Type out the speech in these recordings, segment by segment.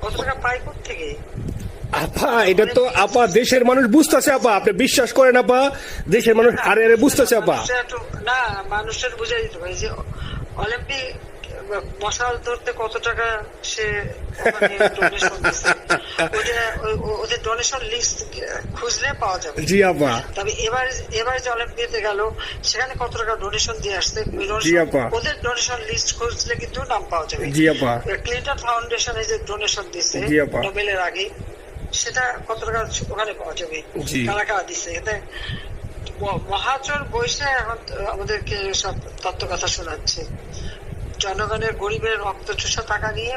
কত টাকা পাই থেকে আপা এটা তো আপা দেশের মানুষ বুঝতেছে আপা। আপনি বিশ্বাস করেন আপা? দেশের মানুষ আরে আরে বুঝতেছে আপা। না মানুষের বুঝাই দিতে যে অলিম্পিক মশাল ধরতে কত টাকা সে ওদের- ও- ওদের ডোনেশন লিস্ট খুঁজলে পাওয়া যাবে। জি আপা। তবে এবার এবার যে অলিম্পিয়াতে গেল সেখানে কত টাকা ডোনেশন দিয়ে আসছে? জি আপা। ওদের ডোনেশন লিস্ট খুঁজলে কিন্তু নাম পাওয়া যাবে। জি আপা। ক্লিন্টন ফাউন্ডেশনে যে ডোনেশন আপা। নোবেলের আগে সেটা কত টাকা ওখানে পাওয়া যাবে। কারা কারা দিচ্ছে এতে ম- মহাচর বৈশে এখন আমাদেরকে সব তত্ত্ব কথা শোনাচ্ছে। জনগণের গরিবের রক্ত চোষা টাকা নিয়ে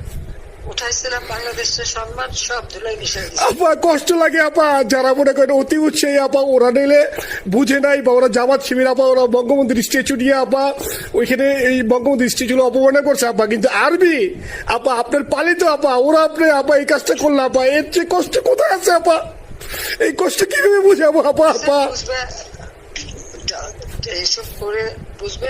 উঠাইছিলাম বাংলাদেশের সম্মান সব ধুলাই মিশাই আপা কষ্ট লাগে আপা। যারা মনে করেন অতি উৎসাহী আপা ওরা নিলে বুঝে নাই বা ওরা জামাত শিবির আপা ওরা বঙ্গবন্ধুর স্ট্যাচু নিয়ে আপা ওইখানে এই বঙ্গবন্ধু করছে আপা। কিন্তু আরবি আপা আপনার পালিত আপা। ওরা আপনি আপা এই কাজটা করল আপা এর চেয়ে কষ্ট কোথায় আছে আপা? এই কষ্ট কীভাবে বুঝাবো আপা আপা? এইসব করে বুঝবে?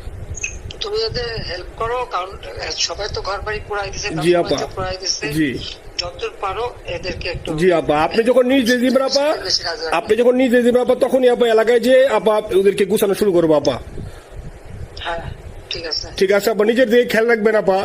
তুমি হেল্প করো কারণ সবাই তো ঘর বাড়ি পুরাই দিছে জি আপা। পুরাই দিছে জি। যতদূর পারো এদেরকে একটু জি আপা আপনি যখন নিজ দিবেন আপা। আপনি যখন নিজ দিবেন আপা তখনই আপা এলাকায় যে আপা ওদেরকে গুছানো শুরু করব আপা হ্যাঁ ঠিক আছে ঠিক আছে আপা নিজের দিকে খেয়াল রাখবেন আপা